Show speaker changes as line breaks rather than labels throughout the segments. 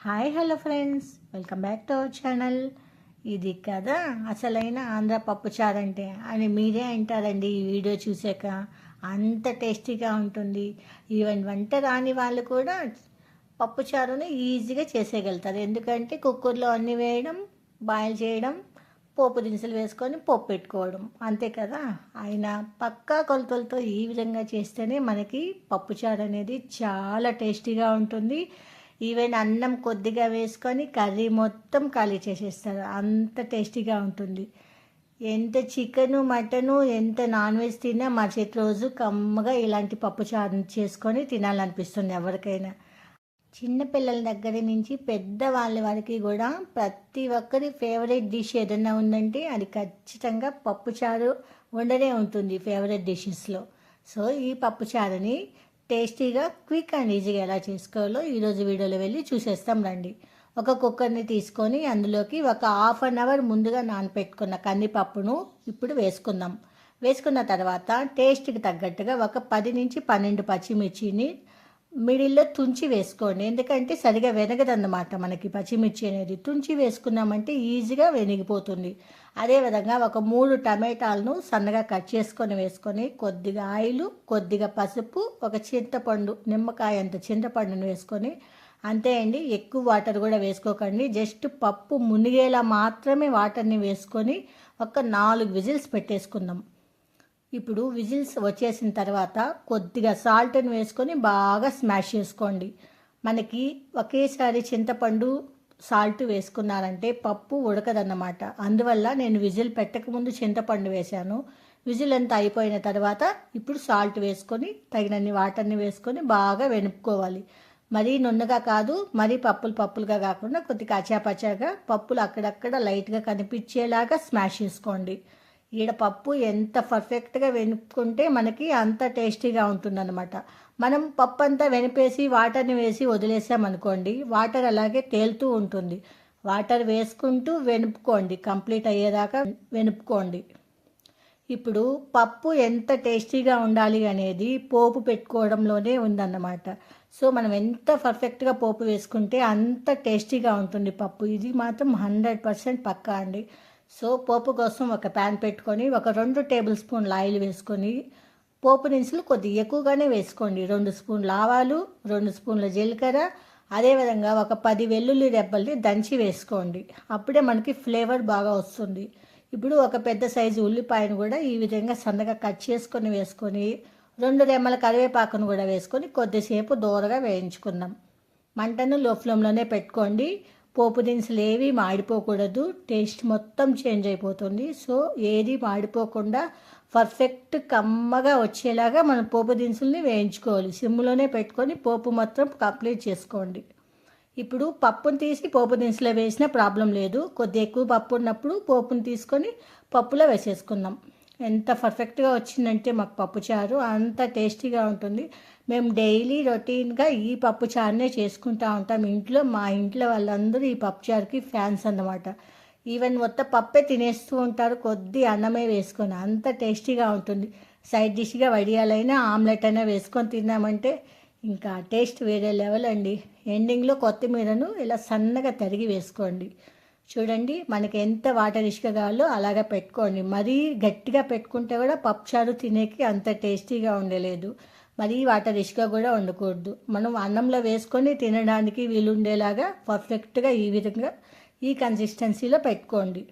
Hi hello friends. Welcome back to our channel. ఇది కదా అసలైన ఆంధ్ర పప్పుచారు అంటే అని మీరే అంటారండి ఈ వీడియో చూసాక అంత టేస్టీగా ఉంటుంది. ఈవెన్ వంట రాని వాళ్ళు కూడా పప్పుచారుని ఈజీగా చేసేయగలుగుతారు. ఎందుకంటే కుక్కర్లో అన్ని వేయడం బాయిల్ చేయడం పోపు దినుసులు వేసుకొని పోపు పెట్టుకోవడం. అంతే కదా? ఆయన పక్కా కొలతలతో ఈ విధంగా చేస్తేనే మనకి పప్పుచారు అనేది చాలా టేస్టీగా ఉంటుంది. ఈవెన్ అన్నం కొద్దిగా వేసుకొని కర్రీ మొత్తం ఖాళీ చేసేస్తారు. అంత టేస్టీగా ఉంటుంది. ఎంత చికెను మటను ఎంత నాన్ వెజ్ తిన్నా మరుసటి రోజు కమ్మగా ఇలాంటి పప్పుచారు చేసుకొని తినాలనిపిస్తుంది ఎవరికైనా. చిన్నపిల్లల దగ్గర నుంచి పెద్ద వాళ్ళ వరకు కూడా ప్రతి ఒక్కరి ఫేవరెట్ డిష్ ఏదైనా ఉందంటే అది ఖచ్చితంగా పప్పుచారు ఉండనే ఉంటుంది ఫేవరెట్ డిషెస్లో సో ఈ పప్పుచారుని టేస్టీగా క్విక్ అండ్ ఈజీగా ఎలా చేసుకోవాలో ఈరోజు వీడియోలో వెళ్ళి చూసేస్తాం రండి. ఒక కుక్కర్ని తీసుకొని అందులోకి ఒక హాఫ్ అన్ అవర్ ముందుగా నానపెట్టుకున్న కందిపప్పును ఇప్పుడు వేసుకుందాం. వేసుకున్న తర్వాత టేస్ట్కి తగ్గట్టుగా ఒక పది నుంచి పన్నెండు పచ్చిమిర్చిని మిడిల్లో తుంచి వేసుకోండి. ఎందుకంటే సరిగా వెనగదన్నమాట మనకి పచ్చిమిర్చి అనేది. తుంచి వేసుకున్నామంటే ఈజీగా వెనిగిపోతుంది. అదేవిధంగా ఒక మూడు టమాటాలను సన్నగా కట్ చేసుకొని వేసుకొని కొద్దిగా ఆయిల్ కొద్దిగా పసుపు ఒక చింతపండు నిమ్మకాయ అంత చింతపండును వేసుకొని అంతే అండి. ఎక్కువ వాటర్ కూడా వేసుకోకండి. జస్ట్ పప్పు మునిగేలా మాత్రమే వాటర్ని వేసుకొని ఒక నాలుగు విజిల్స్ పెట్టేసుకుందాం. ఇప్పుడు విజిల్స్ వచ్చేసిన తర్వాత కొద్దిగా సాల్ట్ని వేసుకొని బాగా స్మాష్ చేసుకోండి. మనకి ఒకేసారి చింతపండు సాల్ట్ వేసుకున్నారంటే పప్పు ఉడకదన్నమాట. అందువల్ల నేను విజిల్ పెట్టకముందు చింతపండు వేశాను. విజిల్ అంతా అయిపోయిన తర్వాత ఇప్పుడు సాల్ట్ వేసుకొని తగినన్ని వాటర్ని వేసుకొని బాగా వెనుపుకోవాలి మరీ నున్నగా కాదు మరీ పప్పులు పప్పులుగా కాకుండా కొద్దిగా అచాపచాగా పప్పులు అక్కడక్కడ లైట్గా కనిపించేలాగా స్మాష్ చేసుకోండి. ఈడ పప్పు ఎంత పర్ఫెక్ట్గా వెనుక్కుంటే మనకి అంత టేస్టీగా ఉంటుందన్నమాట. మనం పప్పు అంతా వెనిపేసి వాటర్ని వేసి వదిలేసామనుకోండి వాటర్ అలాగే తేలుతూ ఉంటుంది. వాటర్ వేసుకుంటూ వెనుపుకోండి కంప్లీట్ అయ్యేదాకా వెనుపుకోండి. ఇప్పుడు పప్పు ఎంత టేస్టీగా ఉండాలి అనేది పోపు పెట్టుకోవడంలోనే ఉందన్నమాట. సో మనం ఎంత పర్ఫెక్ట్గా పోపు వేసుకుంటే అంత టేస్టీగా ఉంటుంది పప్పు. ఇది మాత్రం హండ్రెడ్ పర్సెంట్ పక్కా అండి. సో పోపు కోసం ఒక ప్యాన్ పెట్టుకొని ఒక రెండు టేబుల్ స్పూన్ల ఆయిల్ వేసుకొని పోపు దినుసులు కొద్దిగా ఎక్కువగానే వేసుకోండి. రెండు స్పూన్ల ఆవాలు రెండు స్పూన్ల జీలకర్ర అదేవిధంగా ఒక పది వెల్లుల్లి రెబ్బల్ని దంచి వేసుకోండి. అప్పుడే మనకి ఫ్లేవర్ బాగా వస్తుంది. ఇప్పుడు ఒక పెద్ద సైజు ఉల్లిపాయను కూడా ఈ విధంగా సన్నగా కట్ చేసుకొని వేసుకొని రెండు రెమ్మల కరివేపాకును కూడా వేసుకొని కొద్దిసేపు దూరగా వేయించుకుందాం. మంటను లో ఫ్లేమ్లోనే పెట్టుకోండి. పోపు దినుసులు ఏవి మాడిపోకూడదు. టేస్ట్ మొత్తం చేంజ్ అయిపోతుంది. సో ఏది మాడిపోకుండా పర్ఫెక్ట్ కమ్మగా వచ్చేలాగా మనం పోపు దినుసుల్ని వేయించుకోవాలి. సిమ్లోనే పెట్టుకొని పోపు మాత్రం కంప్లీట్ చేసుకోండి. ఇప్పుడు పప్పును తీసి పోపు దినుసులో వేసినా ప్రాబ్లం లేదు. కొద్ది ఎక్కువ పప్పు ఉన్నప్పుడు పోపును తీసుకొని పప్పులో వేసేసుకుందాం. ఎంత పర్ఫెక్ట్గా వచ్చిందంటే మాకు పప్పు చారు అంత టేస్టీగా ఉంటుంది. మేము డైలీ రొటీన్గా ఈ పప్పు చారునే చేసుకుంటూ ఉంటాం. ఇంట్లో మా ఇంట్లో వాళ్ళందరూ ఈ పప్పుచారుకి ఫ్యాన్స్ అన్నమాట. ఈవెన్ మొత్తం పప్పే తినేస్తూ ఉంటారు కొద్ది అన్నమే వేసుకొని అంత టేస్టీగా ఉంటుంది. సైడ్ డిష్గా వడియాలైనా ఆమ్లెట్ అయినా వేసుకొని తిన్నామంటే ఇంకా టేస్ట్ వేరే లెవెల్ అండి. ఎండింగ్లో కొత్తిమీరను ఇలా సన్నగా తరిగి వేసుకోండి. చూడండి మనకి ఎంత వాటర్ ఇసుక కావాలో అలాగా పెట్టుకోండి. మరీ గట్టిగా పెట్టుకుంటే కూడా పప్పుచారు తినేకి అంత టేస్టీగా ఉండలేదు. మరీ వాటర్ ఇసుక కూడా ఉండకూడదు. మనం అన్నంలో వేసుకొని తినడానికి వీలుండేలాగా పర్ఫెక్ట్గా ఈ విధంగా ఈ కన్సిస్టెన్సీలో పెట్టుకోండి.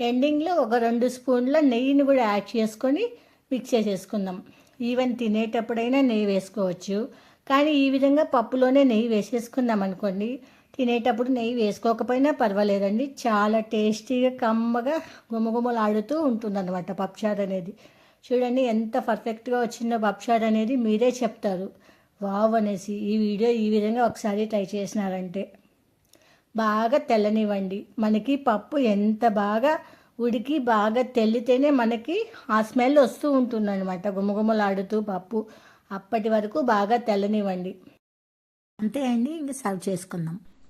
ఎండింగ్లో ఒక రెండు స్పూన్ల నెయ్యిని కూడా యాడ్ చేసుకొని మిక్స్ చేసేసుకుందాం. ఈవెన్ తినేటప్పుడైనా నెయ్యి వేసుకోవచ్చు. కానీ ఈ విధంగా పప్పులోనే నెయ్యి వేసేసుకుందాం అనుకోండి. తినేటప్పుడు నెయ్యి వేసుకోకపోయినా పర్వాలేదండి. చాలా టేస్టీగా కమ్మగా గుమగుమలాడుతూ ఉంటుందన్నమాట పప్పుచారు అనేది. చూడండి ఎంత పర్ఫెక్ట్గా వచ్చిందో పప్పుచారు అనేది మీరే చెప్తారు. వావ్ అనేసి ఈ వీడియో ఈ విధంగా ఒకసారి ట్రై చేసినారంటే. బాగా తెల్లనివ్వండి. మనకి పప్పు ఎంత బాగా ఉడికి బాగా తెల్లితేనే మనకి ఆ స్మెల్ వస్తూ ఉంటుందన్నమాట గుమగుమలాడుతూ పప్పు. అప్పటి వరకు బాగా తెల్లనివ్వండి. అంతే అండి. ఇంక సర్వ్ చేసుకుందాం.